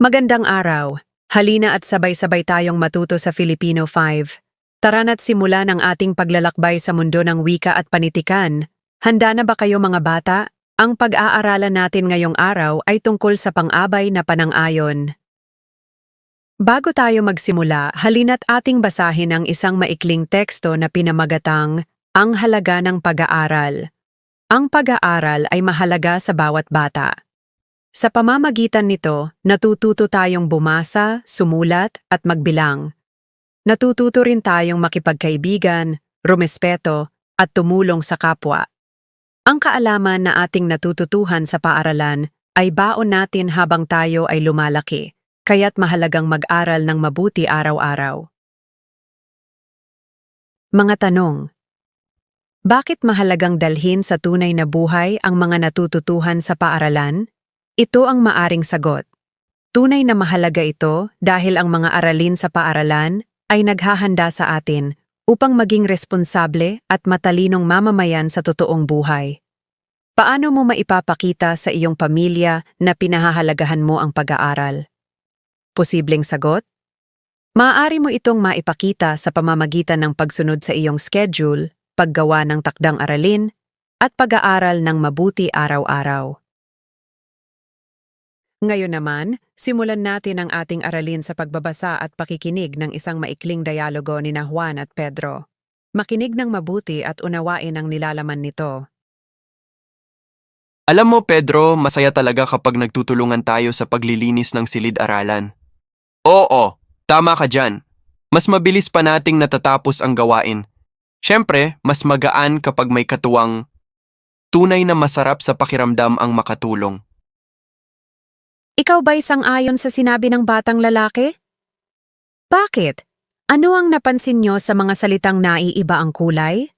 Magandang araw. Halina at sabay-sabay tayong matuto sa Filipino 5. Tara na't simula ng ating paglalakbay sa mundo ng wika at panitikan. Handa na ba kayo mga bata? Ang pag-aaralan natin ngayong araw ay tungkol sa pang-abay na panang-ayon. Bago tayo magsimula, halina't ating basahin ang isang maikling teksto na pinamagatang Ang Halaga ng Pag-aaral. Ang pag-aaral ay mahalaga sa bawat bata. Sa pamamagitan nito, natututo tayong bumasa, sumulat, at magbilang. Natututo rin tayong makipagkaibigan, rumespeto, at tumulong sa kapwa. Ang kaalaman na ating natututuhan sa paaralan ay baon natin habang tayo ay lumalaki, kaya't mahalagang mag-aral ng mabuti araw-araw. Mga tanong Bakit mahalagang dalhin sa tunay na buhay ang mga natututuhan sa paaralan? Ito ang maaring sagot. Tunay na mahalaga ito dahil ang mga aralin sa paaralan ay naghahanda sa atin upang maging responsable at matalinong mamamayan sa totoong buhay. Paano mo maipapakita sa iyong pamilya na pinahahalagahan mo ang pag-aaral? Posibleng sagot? Maaari mo itong maipakita sa pamamagitan ng pagsunod sa iyong schedule, paggawa ng takdang aralin, at pag-aaral ng mabuti araw-araw. Ngayon naman, simulan natin ang ating aralin sa pagbabasa at pakikinig ng isang maikling dialogo ni na Juan at Pedro. Makinig ng mabuti at unawain ang nilalaman nito. Alam mo, Pedro, masaya talaga kapag nagtutulungan tayo sa paglilinis ng silid-aralan. Oo, tama ka dyan. Mas mabilis pa nating natatapos ang gawain. Siyempre, mas magaan kapag may katuwang tunay na masarap sa pakiramdam ang makatulong. Ikaw ba'y sang-ayon sa sinabi ng batang lalaki? Bakit? Ano ang napansin nyo sa mga salitang naiiba ang kulay?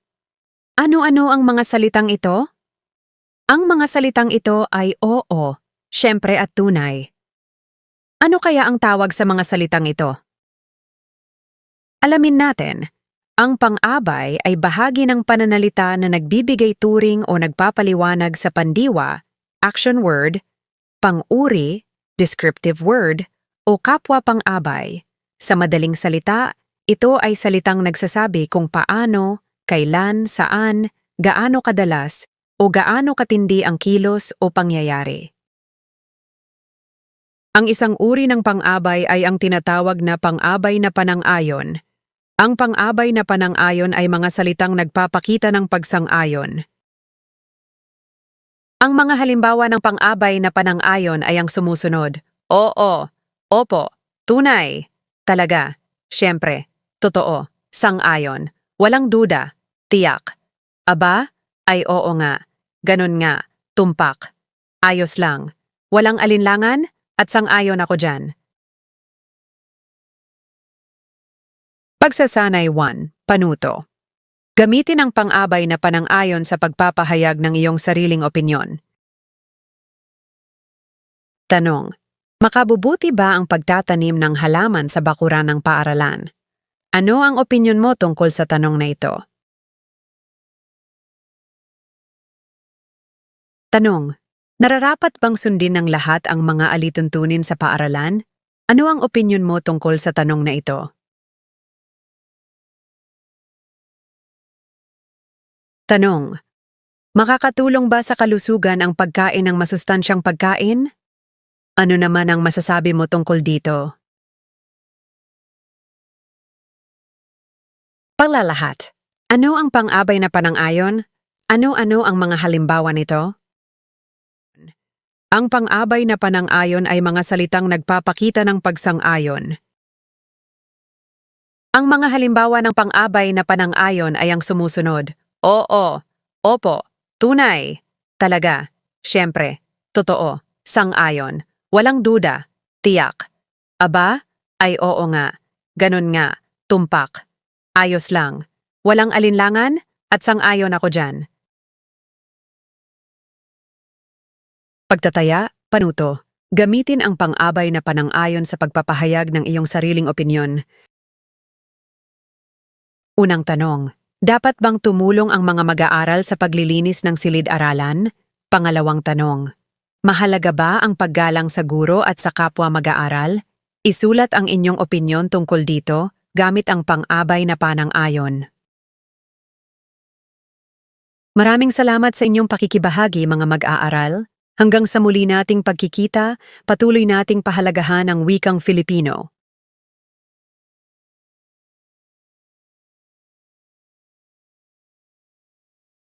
Ano-ano ang mga salitang ito? Ang mga salitang ito ay oo, syempre at tunay. Ano kaya ang tawag sa mga salitang ito? Alamin natin, ang pang-abay ay bahagi ng pananalita na nagbibigay turing o nagpapaliwanag sa pandiwa, action word, pang-uri, descriptive word, o kapwa pang-abay. Sa madaling salita, ito ay salitang nagsasabi kung paano, kailan, saan, gaano kadalas, o gaano katindi ang kilos o pangyayari. Ang isang uri ng pang-abay ay ang tinatawag na pang-abay na panang-ayon. Ang pang-abay na panang-ayon ay mga salitang nagpapakita ng pagsang-ayon. Ang mga halimbawa ng pang-abay na panang-ayon ay ang sumusunod. Oo, opo, tunay, talaga, siyempre, totoo, sang-ayon, walang duda, tiyak. Aba, ay oo nga, ganun nga, tumpak. Ayos lang, walang alinlangan at sang-ayon ako dyan. Pagsasanay 1. Panuto Gamitin ang pang-abay na panang-ayon sa pagpapahayag ng iyong sariling opinyon. Tanong. Makabubuti ba ang pagtatanim ng halaman sa bakuran ng paaralan? Ano ang opinyon mo tungkol sa tanong na ito? Tanong. Nararapat bang sundin ng lahat ang mga alituntunin sa paaralan? Ano ang opinyon mo tungkol sa tanong na ito? Tanong. Makakatulong ba sa kalusugan ang pagkain ng masustansyang pagkain? Ano naman ang masasabi mo tungkol dito? Paglalahat. Ano ang pang-abay na panang-ayon? Ano-ano ang mga halimbawa nito? Ang pang-abay na panang-ayon ay mga salitang nagpapakita ng pagsang-ayon. Ang mga halimbawa ng pang-abay na panang-ayon ay ang sumusunod. Oo, opo, tunay, talaga, siyempre, totoo, sang-ayon, walang duda, tiyak. Aba, ay oo nga, ganun nga, tumpak. Ayos lang, walang alinlangan at sang-ayon ako dyan. Pagtataya, panuto. Gamitin ang pang-abay na panang-ayon sa pagpapahayag ng iyong sariling opinyon. Unang tanong, dapat bang tumulong ang mga mag-aaral sa paglilinis ng silid-aralan? Pangalawang tanong, Mahalaga ba ang paggalang sa guro at sa kapwa mag-aaral? Isulat ang inyong opinyon tungkol dito gamit ang pang-abay na panang-ayon. Maraming salamat sa inyong pakikibahagi mga mag-aaral. Hanggang sa muli nating pagkikita, patuloy nating pahalagahan ang wikang Filipino.